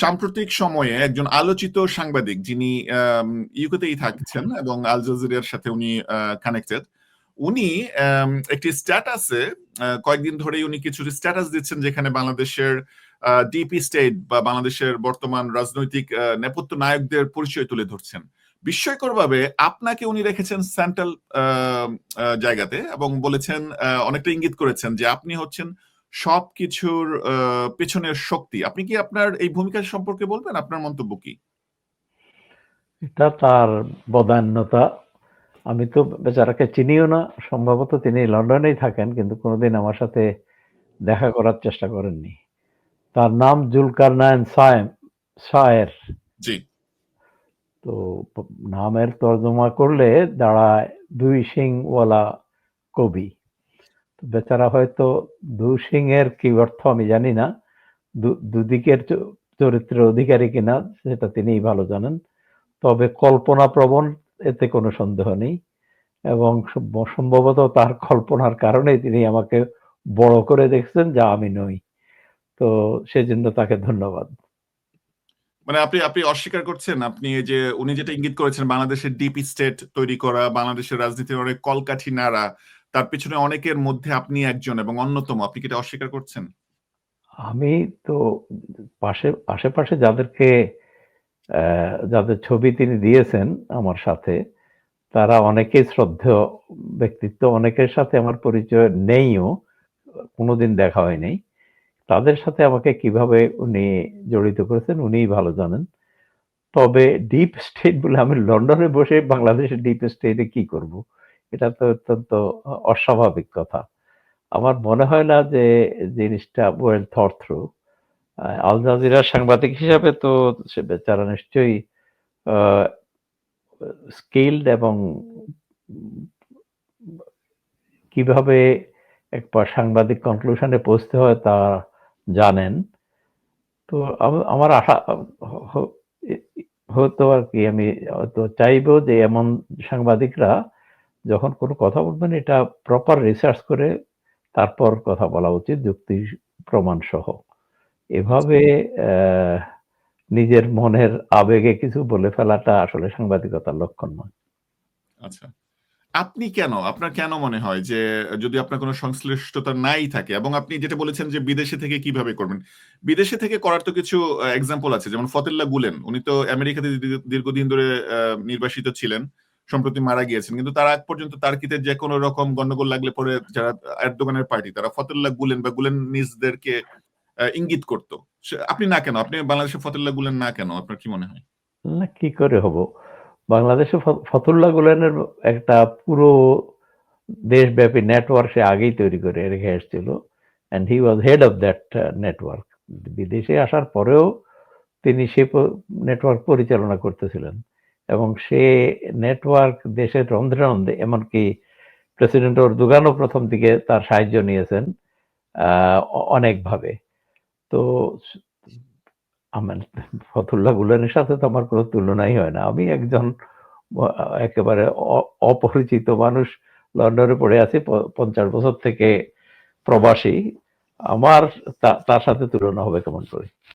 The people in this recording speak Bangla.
সাম্প্রতিক সময়ে একজন আলোচিত সাংবাদিক যিনি ইউকেতেই থাকছেন এবং আল জাজিরার সাথে উনি কানেক্টেড। উনি একটি স্ট্যাটাসে কয়েকদিন ধরেই উনি কিছু স্ট্যাটাস দিচ্ছেন যেখানে বাংলাদেশের ডিপি স্টেট বা বাংলাদেশের বর্তমান রাজনৈতিক নেপথ্য নায়কদের পরিচয় তুলে ধরছেন। বিস্ময়করভাবে আপনাকে উনি রেখেছেন সেন্ট্রাল জায়গাতে এবং বলেছেন অনেকটা ইঙ্গিত করেছেন যে আপনি হচ্ছেন সবকিছুর আ পেছনের শক্তি। আপনি কি আপনার এই ভূমিকা সম্পর্কে বলবেন? আপনার মন্তব্য কি? এটা তার বদান্যতা। আমি তো বেচারাকে চিনিও না। সম্ভবত তিনি লন্ডনেই থাকেন কিন্তু কোনোদিন আমার সাথে দেখা করার চেষ্টা করেননি। তার নাম জুলকারনাইন সায়েম শায়ের। জি। তো নামের তর্জমা করলে দাঁড়ায় ২ শিংওয়ালা কবি। বেচারা হয়তো ২ শিংয়ের কি অর্থ আমি জানি না। দু দুদিকের চরিত্রের অধিকারী কিনা সেটা তিনিই ভালো জানেন। তবে কল্পনাপ্রবণ এতে কোনো সন্দেহ নেই। এবং সম্ভবত তার কল্পনার কারণেই তিনি আমাকে বড় করে দেখছেন যা আমি নই। তো সেজন্য তাকে ধন্যবাদ। মানে আপনি আপনি অস্বীকার করছেন আপনি যে উনি যেটা ইঙ্গিত করেছেন বাংলাদেশের ডিপ স্টেট তৈরি করা, বাংলাদেশের রাজনীতির অনেক কলকাঠি নাড়া, তার পেছনে অনেকের মধ্যে আপনি একজন এবং অন্যতম। আপনি কি এটা অস্বীকার করছেন? আমি তো পাশে আশেপাশে যাদেরকে যাদের ছবি তিনি দিয়েছেন আমার সাথে, তারা অনেকেই শ্রদ্ধেয় ব্যক্তিত্ব। অনেকের সাথে আমার পরিচয় নেইও। কোনদিন দেখা হয় নাই। তাদের সাথে আমাকে কীভাবে উনি জড়িত করেছেন উনিই ভালো জানেন। তবে ডিপ স্টেট বলে আমি লন্ডনে বসে বাংলাদেশের ডিপ স্টেটে কি করব? এটা তো অত্যন্ত অস্বাভাবিক কথা। আমার মনে হয় না যে জিনিসটা ওয়েল থট থ্রু। আল জাজিরার সাংবাদিক হিসাবে তো সে বেচারা নিশ্চয়ই স্কিলড এবং কীভাবে একবার সাংবাদিক কনক্লুশন পৌঁছতে হয় তা জানেন। তো আমার আশা, হ হ ই হয়তো আমি হয়তো চাইব যে এমন সাংবাদিকরা যখন কোন কথা বলবেন এটা প্রপার রিসার্চ করে তারপর কথা বলা উচিত যুক্তি প্রমাণ সহ। এভাবে অ্যা নিজের মনের আবেগে কিছু বলে ফেলাটা আসলে সাংবাদিকতার লক্ষণ নয়। আচ্ছা। আপনি কেন? আপনার কেন মনে হয় যে যদি আপনার কোনো সংশ্লিষ্টতা নাই থাকে এবং আপনি যেটা বলেছেন যে বিদেশে থেকে কীভাবে করবেন? বিদেশে থেকে করার তো কিছু এক্সাম্পল আছে। যেমন ফতেল্লা গুলেন। উনি তো আমেরিকাতে দীর্ঘদিন ধরে নির্বাসিত ছিলেন। সম্প্রতি মারা গিয়েছেন। কিন্তু তার আগ পর্যন্ত তার্কিতে যেকোনো রকম গন্ডগোল লাগলে পরে যারা এরদোগানের পার্টি, তারা ফতুল্লাহ গুলেন বা গুলেনিজদেরকে আ ইঙ্গিত করত। আপনি না কেন? আপনি বাংলাদেশে ফতুল্লাহ গুলেন না কেন? আপনার কি মনে হয়? না, কি করে হব? বাংলাদেশে ফতুল্লাহ গুলেনের একটা পুরো দেশব্যাপী নেটওয়ার্ক সে আগেই তৈরি করে রেখে এসেছিল। And he was head of that network. বিদেশে আসার পরেও তিনি সে নেটওয়ার্ক পরিচালনা করতেছিলেন। এবং সে নেটওয়ার্ক দেশের রন্ধ্রে, রন্ধ্রে এমনকি প্রেসিডেন্ট এরদোগানও ১ম দিকে তার সাহায্য নিয়েছেন অনেকভাবে। তো আমার ফতুল্লাহ গুলেনের সাথে তো আমার কোনো তুলনাই হয় না। আমি একজন একেবারে অপরিচিত মানুষ লন্ডনে পড়ে আছি প ৫০ বছর থেকে প্রবাসী। আমার তার সাথে তুলনা হবে কেমন করে?